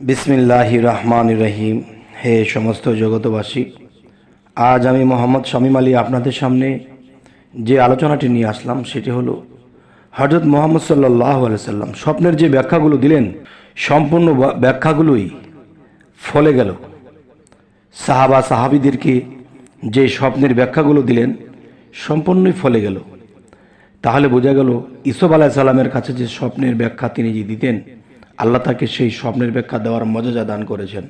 বিসমিল্লাহ রহমান রহিম। হে সমস্ত জগতবাসী আজ আমি মোহাম্মদ শামীম আলী আপনাদের সামনে যে আলোচনাটি নিয়ে আসলাম, সেটি হলো হজরত মোহাম্মদ সাল্লাহ সাল্লাম স্বপ্নের যে ব্যাখ্যাগুলো দিলেন, সম্পূর্ণ ব্যাখ্যাগুলোই ফলে গেল। সাহাবা, সাহাবিদেরকে যে স্বপ্নের ব্যাখ্যাগুলো দিলেন, সম্পূর্ণই ফলে গেল। তাহলে বোঝা গেল ইসব আলাহ সাল্লামের কাছে যে স্বপ্নের ব্যাখ্যা তিনি যে দিতেন আল্লাহ তাকে সেই স্বপ্নের ব্যাখ্যা দেওয়ার মজাজা দান করেছেন।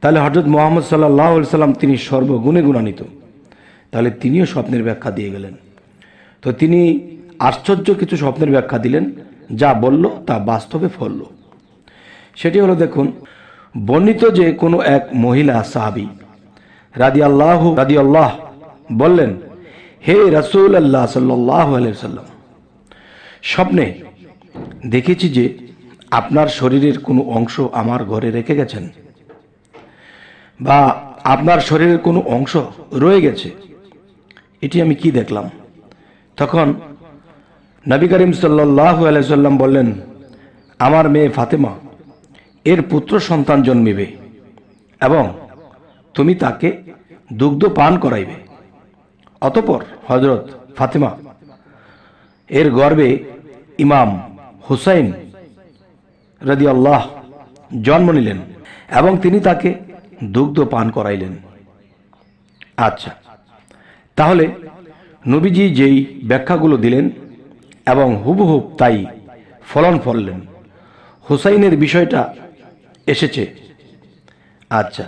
তাহলে হজরত মোহাম্মদ সাল্লাহ সাল্লাম তিনি সর্বগুণে গুণান্বিত। তাহলে তিনিও স্বপ্নের ব্যাখ্যা দিয়ে গেলেন। তো তিনি আশ্চর্য কিছু স্বপ্নের ব্যাখ্যা দিলেন, যা বলল, তা বাস্তবে ফলল। সেটি হলো দেখুন, বর্ণিত যে কোনো এক মহিলা সাহাবি রাদি আল্লাহ রাদি আল্লাহ বললেন, হে রসুল আল্লাহ সাল্লাহ সাল্লাম স্বপ্নে দেখেছি যে আপনার শরীরের কোনো অংশ আমার ঘরে রেখে গেছেন? বা আপনার শরীরের কোনো অংশ রয়ে গেছে? এটি আমি কি দেখলাম? তখন নবী করিম সাল্লাহ আলাইসাল্লাম বললেন, আমার মেয়ে ফাতেমা, এর পুত্র সন্তান জন্মিবে এবং তুমি তাকে দুগ্ধ পান করাইবে। অতপর হজরত ফাতেমা, এর গর্বে ইমাম হুসাইন রাদি আল্লাহ জন্ম নিলেন এবং তিনি তাকে দুগ্ধ পান করাইলেন। আচ্ছা তাহলে নবীজি যেই ব্যাখ্যাগুলো দিলেন এবং হুবহুব তাই ফলন ফললেন, হুসাইনের বিষয়টা এসেছে। আচ্ছা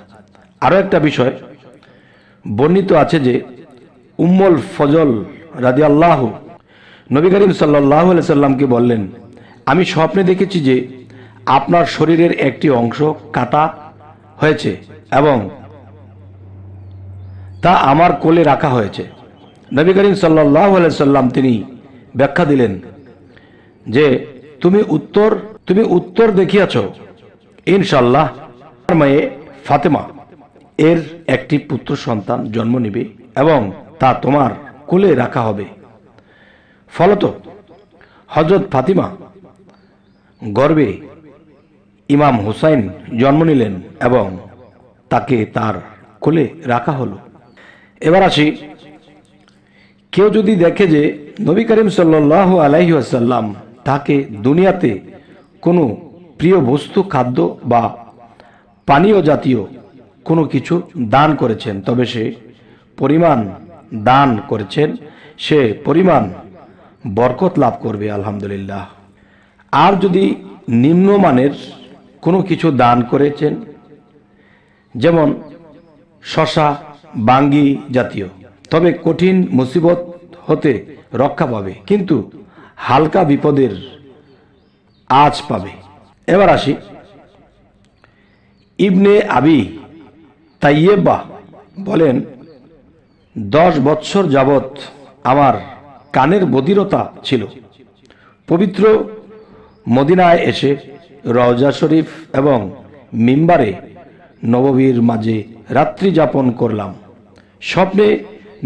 আরও একটা বিষয়, বর্ণিত আছে যে উম্মল ফজল রাদি আল্লাহ নবী করিম সাল্লাহ সাল্লামকে বললেন, আমি স্বপ্নে দেখেছি যে আপনার শরীরের একটি অংশ কাটা হয়েছে এবং তা আমার কোলে রাখা হয়েছে। নবী করিম সাল্লাহ সাল্লাম তিনি ব্যাখ্যা দিলেন যে, তুমি উত্তর তুমি উত্তর দেখিয়াছ ইনশাল্লাহ মেয়ে ফাতেমা, এর একটি পুত্র সন্তান জন্ম নিবে এবং তা তোমার কোলে রাখা হবে। ফলত হজরত ফাতিমা গর্বে ইমাম হুসাইন জন্ম নিলেন এবং তাকে তার কোলে রাখা হলো। এবার আসি, কেউ যদি দেখে যে নবী করিম সাল্লাহ আলাইহি আসাল্লাম তাকে দুনিয়াতে কোনো প্রিয় বস্তু, খাদ্য বা পানীয় জাতীয় কোনো কিছু দান করেছেন, তবে সে পরিমাণ দান করেছেন, সে পরিমাণ বরকত লাভ করবে, আলহামদুলিল্লাহ। আর যদি নিম্নমানের কোনো কিছু দান করেছেন? যেমন শশা, বাঙ্গি জাতীয়। তবে কঠিন মুসিবত হতে রক্ষা পাবে, কিন্তু হালকা বিপদের আজ পাবে। এবার আসি। ইবনে আবি তাইয়েবা বলেন, দশ বৎসর যাবৎ আমার কানের বধিরতা ছিল। পবিত্র মদিনায় এসে রওজা শরীফ এবং মিম্বারে নববীর মাঝে রাত্রি যাপন করলাম। স্বপ্নে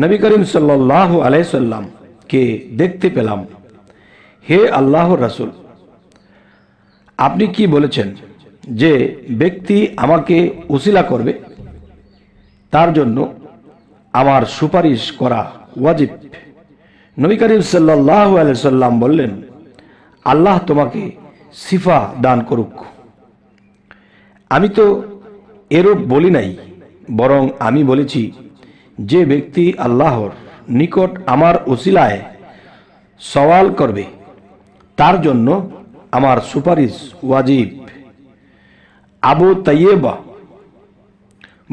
নবী করিম সাল্লাহ আলাইসাল্লাম কে দেখতে পেলাম। হে আল্লাহ রাসুল, আপনি কি বলেছেন যে ব্যক্তি আমাকে উসিলা করবে? তার জন্য আমার সুপারিশ করা ওয়াজিব। নবী করিম সাল্লাহ সাল্লাম বললেন, আল্লাহ তোমাকে সিফা দান করুক। আমি তো এরূপ বলি নাই, বরং আমি বলেছি, যে ব্যক্তি আল্লাহর নিকট আমার ওসিলায় সওয়াল করবে, তার জন্য আমার সুপারিশ ওয়াজিব। আবু তাইয়েবা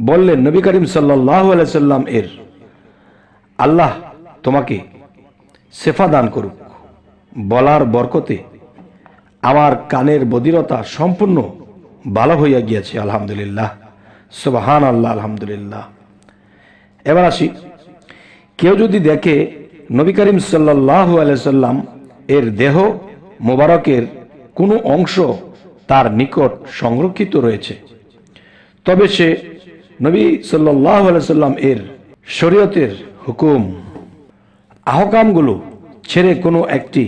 বললেন, নবী করিম সাল্লাহ সাল্লাম এর, আল্লাহ তোমাকে সেফা দান করুক। বলার বরকতে আমার কানের বদিরতা সম্পূর্ণ ভালো হইয়া গিয়েছে, আলহামদুলিল্লাহ। সুবাহান আল্লাহ আলহামদুলিল্লাহ। এবার আসি, কেউ যদি দেখে নবী করিম সাল্লাহ সাল্লাম এর দেহ মোবারকের কোনো অংশ তার নিকট সংরক্ষিত রয়েছে, তবে সে নবী সাল্লাহ আলাইসাল্লাম এর শরীয়তের হুকুম, আহকামগুলো ছেড়ে কোনো একটি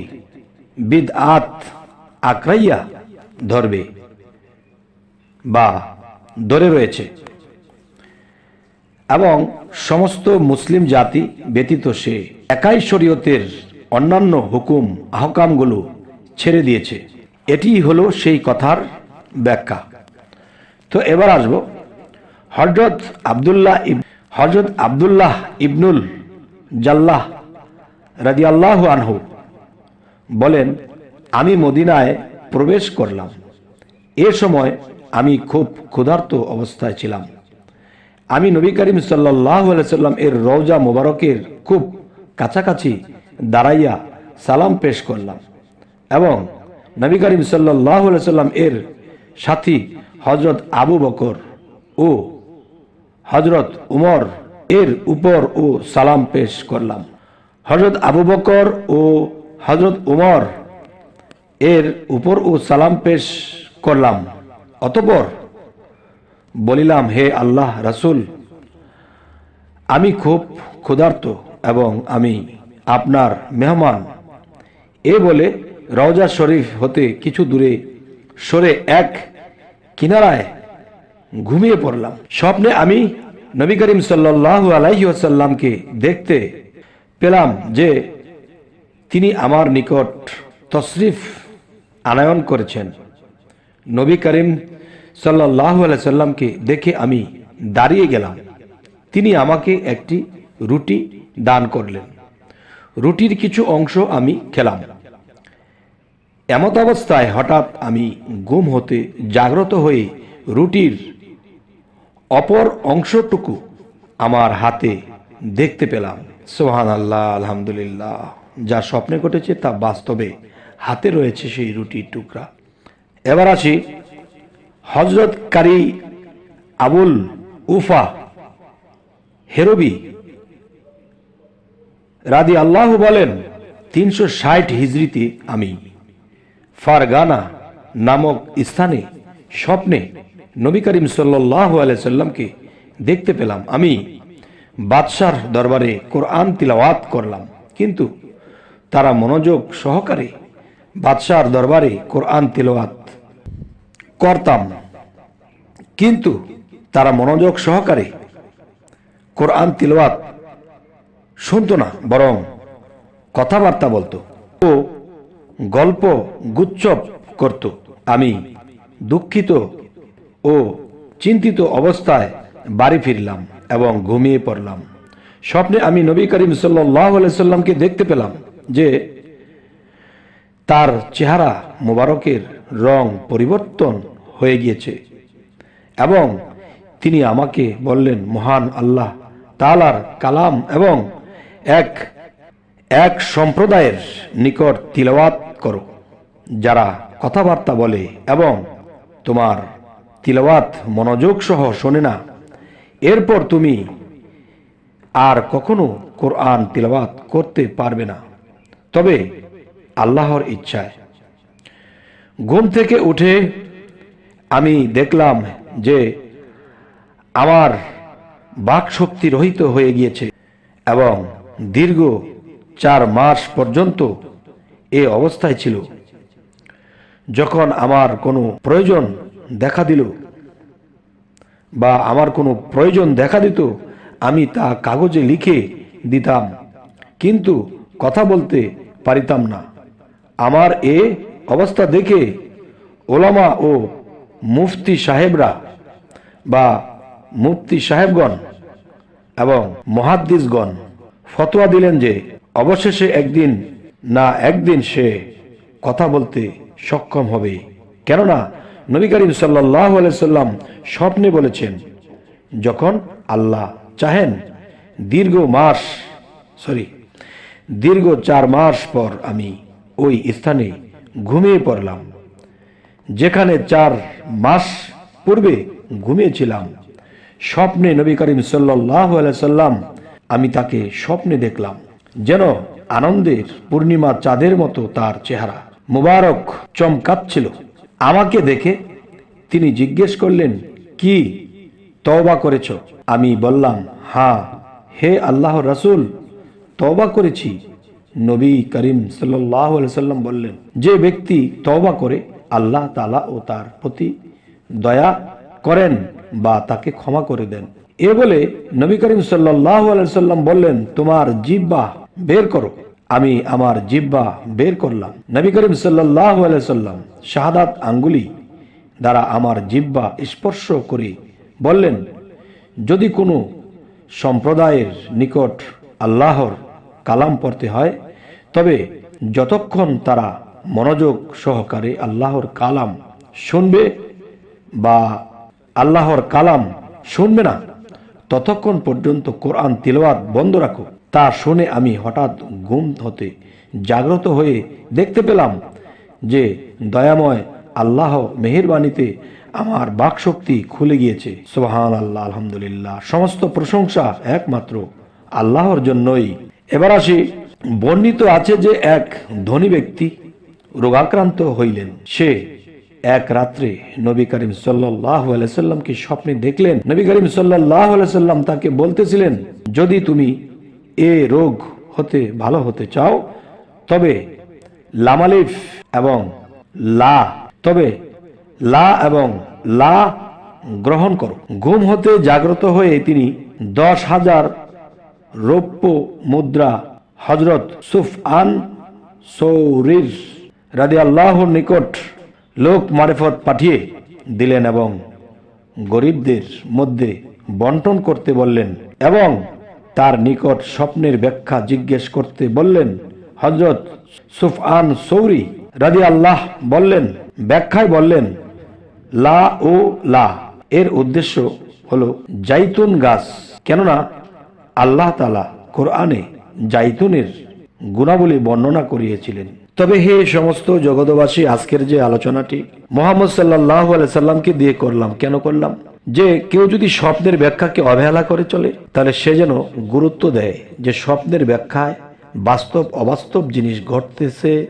বিদ আত আক্রাইয়া ধরবে বা ধরে রয়েছে। এবং সমস্ত মুসলিম জাতি ব্যতীত সে একাই শরীয়তের অন্যান্য হুকুম, আহকামগুলো ছেড়ে দিয়েছে। এটি হলো সেই কথার ব্যাখ্যা। তো এবার আসব। হজরত আবদুল্লাহ হজরত আবদুল্লাহ ইবনুল জাল্লাহ রাজি আল্লাহ আনহু বলেন আমি মদিনায় প্রবেশ করলাম। এ সময় আমি খুব ক্ষুধার্ত অবস্থায় ছিলাম। আমি নবী করিম সাল্লাহ সাল্লাম এর রওজা মোবারকের খুব কাছাকাছি দাঁড়াইয়া সালাম পেশ করলাম এবং নবী করিম সাল্লাহ সাল্লাম এর সাথী হজরত আবু বকর ও হজরত উমর এর উপর ও সালাম পেশ করলাম। হজরত আবু বকর ও হজরত উমর এর উপর ও সালাম পেশ করলাম। অতপর বলিলাম, হে আল্লাহ রাসুল, আমি খুব ক্ষুধার্ত এবং আমি আপনার মেহমান। এ বলে রওজা শরীফ হতে কিছু দূরে সরে এক কিনারায় ঘুমিয়ে পড়লাম। স্বপ্নে আমি নবী করিম সাল্লাহ আলাইহি আসাল্লামকে দেখতে পেলাম যে তিনি আমার নিকট তশরিফ আনায়ন করেছেন। নবী করিম সাল্লাহ সাল্লামকে দেখে আমি দাঁড়িয়ে গেলাম। তিনি আমাকে একটি রুটি দান করলেন। রুটির কিছু অংশ আমি খেলাম। এমত অবস্থায় হঠাৎ আমি গুম হতে জাগ্রত হয়ে রুটির অপর অংশটুকু আমার হাতে দেখতে পেলাম। সোহান আল্লাহ আলহামদুলিল্লাহ। যা স্বপ্নে ঘটেছে তা বাস্তবে হাতে রয়েছে সেই রুটির টুকরা। এবার আসি হজরত কারি আবুল উফা হেরবি রাদি আল্লাহ বলেন, তিনশো ষাট হিজড়িতে আমি ফারগানা নামক স্থানে স্বপ্নে নবী করিম সাল্লাহ সাল্লামকে দেখতে পেলাম। আমি বাদশার দরবারে কোরআন তিলাওয়াত করলাম। কিন্তু তারা মনোযোগ সহকারে বাদশার দরবারে কোরআন তিলাওয়াত। করতাম। কিন্তু তারা মনোযোগ সহকারে কোরআন তিলওয়াত শুনতো না, বরং কথাবার্তা বলতো ও গল্প গুচ্ছপ করত। আমি দুঃখিত ও চিন্তিত অবস্থায় বাড়ি ফিরলাম এবং ঘুমিয়ে পড়লাম। স্বপ্নে আমি নবী করিম সাল্লাহ সাল্লামকে দেখতে পেলাম যে তার চেহারা মোবারকের রং পরিবর্তন হয়ে গিয়েছে এবং তিনি আমাকে বললেন, মহান আল্লাহ তালার কালাম এবং এক এক সম্প্রদায়ের নিকট তিলওয়াত করো, যারা কথাবার্তা বলে এবং তোমার তিলওয়াত মনোযোগ সহ শোনে না। এরপর তুমি আর কখনো কোরআন তিলওয়াত করতে পারবে না। তবে আল্লাহর ইচ্ছায়। ঘুম থেকে উঠে আমি দেখলাম যে আমার বাক শক্তি রহিত হয়ে গিয়েছে এবং দীর্ঘ চার মাস পর্যন্ত এ অবস্থায় ছিল। যখন আমার কোনো প্রয়োজন দেখা দিল বা আমার কোনো প্রয়োজন দেখা দিত, আমি তা কাগজে লিখে দিতাম, কিন্তু কথা বলতে পারিতাম না। আমার এ অবস্থা দেখে ওলামা ও মুফতি সাহেবরা বা মুফতি সাহেবগণ এবং মহাদ্দিসগণ ফতোয়া দিলেন যে অবশেষে একদিন না একদিন সে কথা বলতে সক্ষম হবে। কেননা নবী করিম সাল্লাহ সাল্লাম স্বপ্নে বলেছেন, যখন আল্লাহ চাহেন দীর্ঘ মাস, সরি, দীর্ঘ চার মাস পর আমি ওই স্থানে ঘুমিয়ে পড়লাম। যেখানে চার মাস পূর্বে ঘুমিয়েছিলাম। স্বপ্নে নবী করিম সাল্লাম আমি তাকে স্বপ্নে দেখলাম। যেন আনন্দের পূর্ণিমা চাঁদের মতো তার চেহারা। মুবারক চমকাচ্ছিল। আমাকে দেখে তিনি জিজ্ঞেস করলেন, কি তওবা করেছ? আমি বললাম হ্যাঁ হে আল্লাহ রাসূল, তওবা করেছি। নবী করিম সাল্লাম বললেন, যে ব্যক্তি তওবা করে, আল্লাহ তালা ও তার প্রতি দয়া করেন বা তাকে ক্ষমা করে দেন। এ বলে নবী করিম সাল্লাম বললেন, তোমার জিব্বা বের করো, আমি আমার জিব্বা বের করলাম। নবী করিম সাল্লাম শাহাদাত আঙ্গুলি দ্বারা আমার জিব্বা স্পর্শ করে বললেন, যদি কোনো সম্প্রদায়ের নিকট আল্লাহর কালাম পড়তে হয়। তবে যতক্ষণ তারা মনোযোগ সহকারে আল্লাহর কালাম শুনবে বা আল্লাহর কালাম শুনবে না, ততক্ষণ পর্যন্ত কোরআন তিলওয়াত বন্ধ রাখো। তা শুনে আমি হঠাৎ ঘুম হতে জাগ্রত হয়ে দেখতে পেলাম যে দয়াময় আল্লাহ মেহেরবানিতে আমার বাকশক্তি খুলে গিয়েছে। সোহান আল্লাহ আলহামদুলিল্লাহ। সমস্ত প্রশংসা একমাত্র আল্লাহর জন্যই এবার আসি। বর্ণিত আছে যে এক ধনী ব্যক্তি রোগাক্রান্ত হইলেন। সে এক রাত্রে নবী করিম সাল্লাহ আলাইসাল্লামকে স্বপ্নে দেখলেন। নবী করিম সাল্লাহ আলাইসাল্লাম তাকে বলতেছিলেন, যদি তুমি এ রোগ হতে, ভালো হতে চাও, তবে লামালিফ এবং লা, তবে লা এবং লা গ্রহণ করো। ঘুম হতে জাগ্রত হয়ে তিনি দশ হাজার রৌপ্য মুদ্রা হজরত সুফ আন সৌরির রাদি আল্লাহর নিকট লোক মারেফত পাঠিয়ে দিলেন এবং গরিবদের মধ্যে বন্টন করতে বললেন এবং তার নিকট স্বপ্নের ব্যাখ্যা জিজ্ঞেস করতে বললেন। হজরত সুফআন সৌরি রাদি আল্লাহ বললেন, ব্যাখ্যায় বললেন, লা ও লা, এর উদ্দেশ্য হলো জাইতুন গাছ। কেননা আল্লাহ তালা কোরআনে জাইতুনের গুণাবলী বর্ণনা করিয়েছিলেন। তবে হে সমস্ত জগতবাসী আজকের যে আলোচনাটি মোহাম্মদ সাল্লাহ সাল্লামকে দিয়ে করলাম, কেন করলাম? যে কেউ যদি স্বপ্নের ব্যাখ্যাকে অবহেলা করে চলে, তাহলে সে যেন গুরুত্ব দেয় যে স্বপ্নের ব্যাখ্যায় বাস্তব, অবাস্তব জিনিস ঘটতেছে,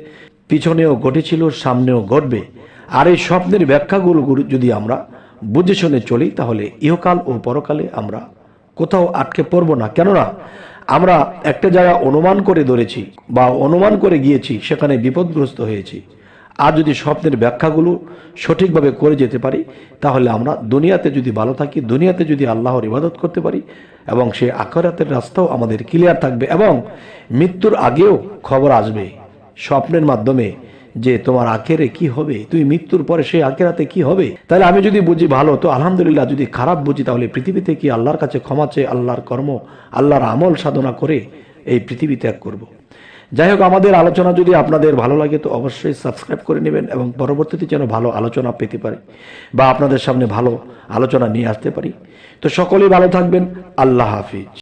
পিছনেও ঘটেছিল, সামনেও ঘটবে। আর এই স্বপ্নের ব্যাখ্যাগুলো যদি আমরা বুঝে শুনে চলি, তাহলে ইহকাল ও পরকালে আমরা কোথাও আটকে পড়ব না। কেননা আমরা একটা জায়গা অনুমান করে ধরেছি বা অনুমান করে গিয়েছি, সেখানে বিপদগ্রস্ত হয়েছি। আর যদি স্বপ্নের ব্যাখ্যাগুলো সঠিকভাবে করে যেতে পারি, তাহলে আমরা দুনিয়াতে যদি ভালো থাকি, দুনিয়াতে যদি আল্লাহর ইবাদত করতে পারি, এবং সেই আখরাতের রাস্তাও আমাদের ক্লিয়ার থাকবে এবং মৃত্যুর আগেও খবর আসবে। স্বপ্নের মাধ্যমে যে তোমার আখেরে কি হবে? তুমি মৃত্যুর পরে সেই আখেরাতে কি হবে? তাহলে আমি যদি বুঝি ভালো, তো আলহামদুলিল্লাহ যদি খারাপ বুঝি, তাহলে পৃথিবীতে কি আল্লাহর কাছে ক্ষমা চেয়ে আল্লাহর কর্ম, আল্লাহর আমল সাধনা করে এই পৃথিবী ত্যাগ করব। যাই হোক, আমাদের আলোচনা যদি আপনাদের ভালো লাগে, তো অবশ্যই সাবস্ক্রাইব করে নেবেন এবং পরবর্তীতে যেন ভালো আলোচনা পেতে পারে বা আপনাদের সামনে ভালো আলোচনা নিয়ে আসতে পারি। তো সকলেই ভালো থাকবেন। আল্লাহ হাফিজ।